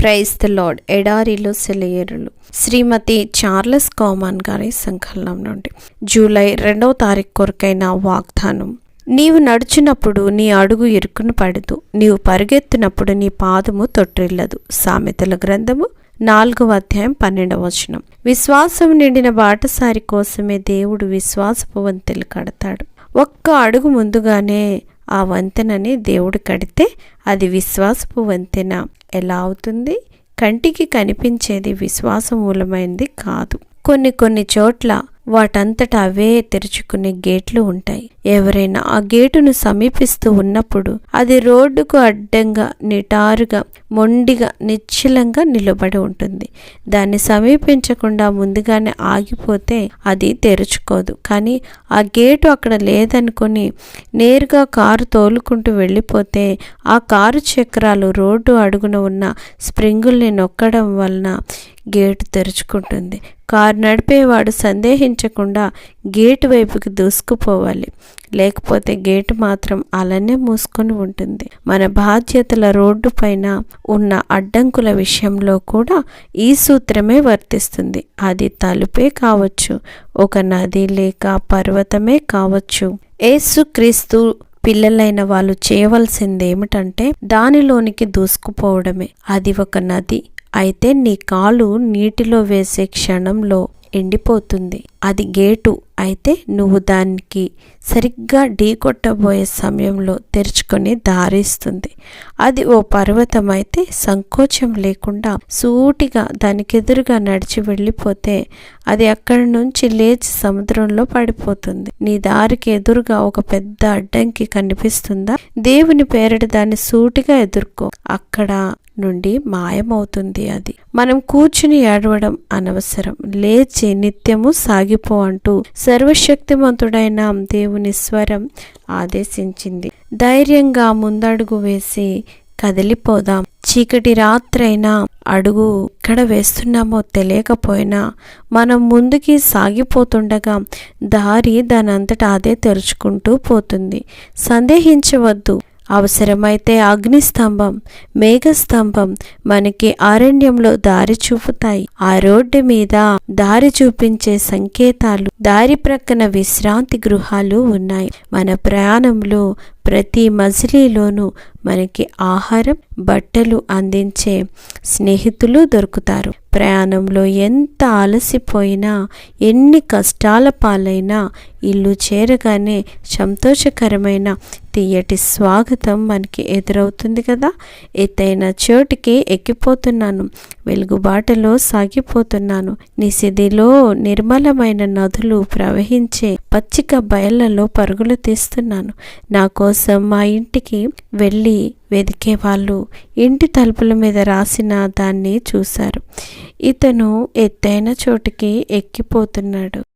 Praise the lord. ఎడారిలో సెలయేరులు. శ్రీమతి Charles come on గారి సంకలనం నుండి జూలై రెండవ తారీఖు కొరకైన వాగ్దానం. నీవు నడుచున్నప్పుడు నీ అడుగు ఇరుకును పడదు. నీవు పరిగెత్తినప్పుడు నీ పాదము తొట్టిల్లదు. సామెతల గ్రంథము నాలుగవ అధ్యాయం పన్నెండవ వచనం. విశ్వాసం నిండిన బాటసారి కోసమే దేవుడు విశ్వాసపు వంతెలు కడతాడు. ఒక్క అడుగు ముందుగానే ఆ వంతెనని దేవుడు కడితే అది విశ్వాసపు వంతెన. ఎలా అవుతుంది? కంటికి కనిపించేది విశ్వాసమూలమైనది కాదు. కొన్ని కొన్ని చోట్ల వాటంతట అవే తెరుచుకునే గేట్లు ఉంటాయి. ఎవరైనా ఆ గేటును సమీపిస్తూ ఉన్నప్పుడు అది రోడ్డుకు అడ్డంగా నిటారుగా మొండిగా నిశ్చలంగా నిలబడి ఉంటుంది. దాన్ని సమీపించకుండా ముందుగానే ఆగిపోతే అది తెరుచుకోదు. కానీ ఆ గేటు అక్కడ లేదనుకొని నేరుగా కారు తోలుకుంటూ వెళ్ళిపోతే ఆ కారు చక్రాలు రోడ్డు అడుగున ఉన్న స్ప్రింగుల్ని నొక్కడం వలన గేటు తెరుచుకుంటుంది. కారు నడిపేవాడు సందేహించకుండా గేటు వైపుకి దూసుకుపోవాలి. లేకపోతే గేటు మాత్రం అలానే మూసుకొని ఉంటుంది. మన బాధ్యతల రోడ్డు పైన ఉన్న అడ్డంకుల విషయంలో కూడా ఈ సూత్రమే వర్తిస్తుంది. అది తలుపే కావచ్చు ఒక నది లేక పర్వతమే కావచ్చు. ఏసుక్రీస్తు పిల్లలైన వాళ్ళు చేయవలసింది ఏమిటంటే దానిలోనికి దూసుకుపోవడమే. అది ఒక నది అయితే నీ కాలు నీటిలో వేసే క్షణంలో ఎండిపోతుంది. అది గేటు. అయితే నువ్వు దానికి సరిగ్గా ఢీకొట్టబోయే సమయంలో తెరుచుకొని దారిస్తుంది. అది ఓ పర్వతం అయితే సంకోచం లేకుండా సూటిగా దానికెదురుగా నడిచి వెళ్ళిపోతే అది అక్కడి నుంచి లేచి సముద్రంలో పడిపోతుంది. నీ దారికి ఎదురుగా ఒక పెద్ద అడ్డంకి కనిపిస్తుందా? దేవుని పేరటి దాన్ని సూటిగా ఎదుర్కో. అక్కడ నుండి మాయమవుతుంది అది. మనం కూర్చుని ఏడవడం అనవసరం. లేచి నిత్యము సాగిపో అంటూ సర్వశక్తిమంతుడైన దేవుని స్వరం ఆదేశించింది. ధైర్యంగా ముందడుగు వేసి కదిలిపోదాం. చీకటి రాత్రైనా అడుగు ఎక్కడ వేస్తున్నామో తెలియకపోయినా మనం ముందుకి సాగిపోతుండగా దారి దానంతటా అదే తెరుచుకుంటూ పోతుంది. సందేహించవద్దు. అవసరమైతే అగ్నిస్తంభం మేఘస్తంభం మనకి అరణ్యంలో దారి చూపుతాయి. ఆ రోడ్డు మీద దారి చూపించే సంకేతాలు దారి ప్రక్కన విశ్రాంతి గృహాలు ఉన్నాయి. మన ప్రయాణంలో ప్రతి మజిలీలోనూ మనకి ఆహారం బట్టలు అందించే స్నేహితులు దొరుకుతారు. ప్రయాణంలో ఎంత అలసిపోయినా ఎన్ని కష్టాల పాలైనా ఇల్లు చేరగానే సంతోషకరమైన తీయటి స్వాగతం మనకి ఎదురవుతుంది కదా. ఎత్తైన చోటికి ఎక్కిపోతున్నాను. వెలుగుబాటలో సాగిపోతున్నాను. నిసిదిలో నిర్మలమైన నదులు ప్రవహించే పచ్చిక బయళ్ళలో పరుగులు తీస్తున్నాను. నా కోసం మా ఇంటికి వెళ్ళి వెదికే వాళ్ళు ఇంటి తలుపుల మీద రాసిన దాన్ని చూశారు. ఇతను ఎత్తైన చోటుకి ఎక్కిపోతున్నాడు.